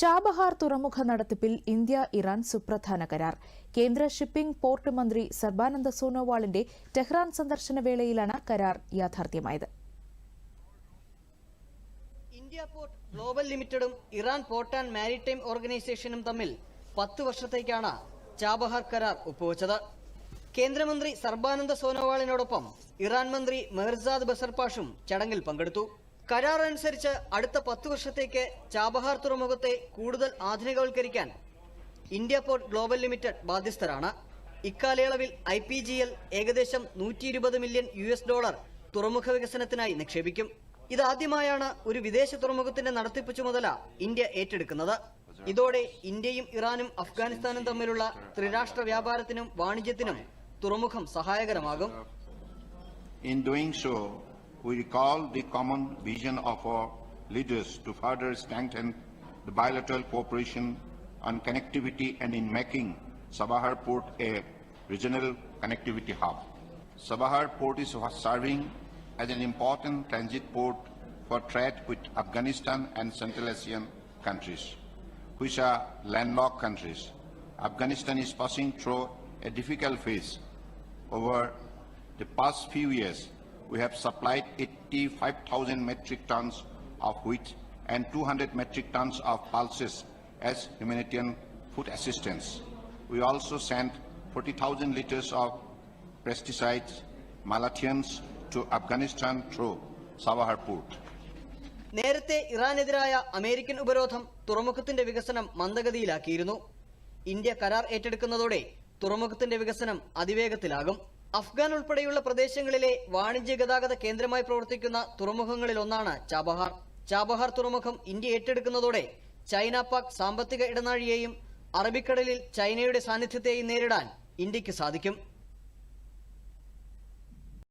Chabahar തുറമുഖ നടത്തിപ്പിൽ India Iran സുപ്രധാന കരാർ. കേന്ദ്ര ഷിപ്പിംഗ് പോർട്ട് മന്ത്രി സർബാനന്ദ സോനോവാളിന്റെ ടെഹ്റാൻ സന്ദർശന വേളയിലാണ് കരാർ യാഥാർത്ഥ്യമായത്. ഇന്ത്യ പോർട്ട് ഗ്ലോബൽ ലിമിറ്റഡും ഇറാൻ പോർട്ട് ആൻഡ് മാരിടൈം ഓർഗനൈസേഷനും തമ്മിൽ പത്ത് വർഷത്തേക്കാണ് ചാബഹാർ കരാർ ഒപ്പുവച്ചത്. കേന്ദ്രമന്ത്രി സർബാനന്ദ സോനോവാളിനോടൊപ്പം ഇറാൻ മന്ത്രി മെഹർസാദ് ബസർപാഷും ചടങ്ങിൽ പങ്കെടുത്തു. കരാർ അനുസരിച്ച് അടുത്ത പത്ത് വർഷത്തേക്ക് ചാബഹാർ തുറമുഖത്തെ കൂടുതൽ ആധുനികവൽക്കരിക്കാൻ ഇന്ത്യ പോർട്ട് ഗ്ലോബൽ ലിമിറ്റഡ് ബാധ്യസ്ഥരാണ്. ഇക്കാലയളവിൽ ഐ പി ജി എൽ ഏകദേശം നൂറ്റി ഇരുപത് മില്യൺ യു എസ് ഡോളർ തുറമുഖ വികസനത്തിനായി നിക്ഷേപിക്കും. ഇതാദ്യമായാണ് ഒരു വിദേശ തുറമുഖത്തിന്റെ നടത്തിപ്പ് ചുമതല ഇന്ത്യ ഏറ്റെടുക്കുന്നത്. ഇതോടെ ഇന്ത്യയും ഇറാനും അഫ്ഗാനിസ്ഥാനും തമ്മിലുള്ള ത്രിരാഷ്ട്ര വ്യാപാരത്തിനും വാണിജ്യത്തിനും തുറമുഖം സഹായകരമാകും. In doing we recall the common vision of our leaders to further strengthen the bilateral cooperation on connectivity and in making Sabahar Port a regional connectivity hub. Sabahar Port is serving as an important transit port for trade with Afghanistan and Central Asian countries, which are landlocked countries. Afghanistan is passing through a difficult phase over the past few years, we have supplied 85,000 metric tons of wheat and 200 metric tons of pulses as humanitarian food assistance. We also sent 40,000 liters of pesticides, Malathians to Afghanistan through Sabahar Port. നേരത്തെ ഇറാനെതിരായ American ഉപരോധം തുറമുഖത്തിന്റെ വികസനം മന്ദഗതിയിലാക്കിയിരുന്നു India കരാർ ഏറ്റെടുക്കുന്നതോടെ തുറമുഖത്തിന്റെ വികസനം അതിവേഗത്തിലാകും അഫ്ഗാൻ ഉൾപ്പെടെയുള്ള പ്രദേശങ്ങളിലെ വാണിജ്യ ഗതാഗത കേന്ദ്രമായി പ്രവർത്തിക്കുന്ന തുറമുഖങ്ങളിൽ ഒന്നാണ് ചാബഹാർ. ചാബഹാർ തുറമുഖം ഇന്ത്യ ഏറ്റെടുക്കുന്നതോടെ ചൈന പാക് സാമ്പത്തിക ഇടനാഴിയെയും അറബിക്കടലിൽ ചൈനയുടെ സാന്നിധ്യത്തെയും നേരിടാൻ ഇന്ത്യയ്ക്ക് സാധിക്കും.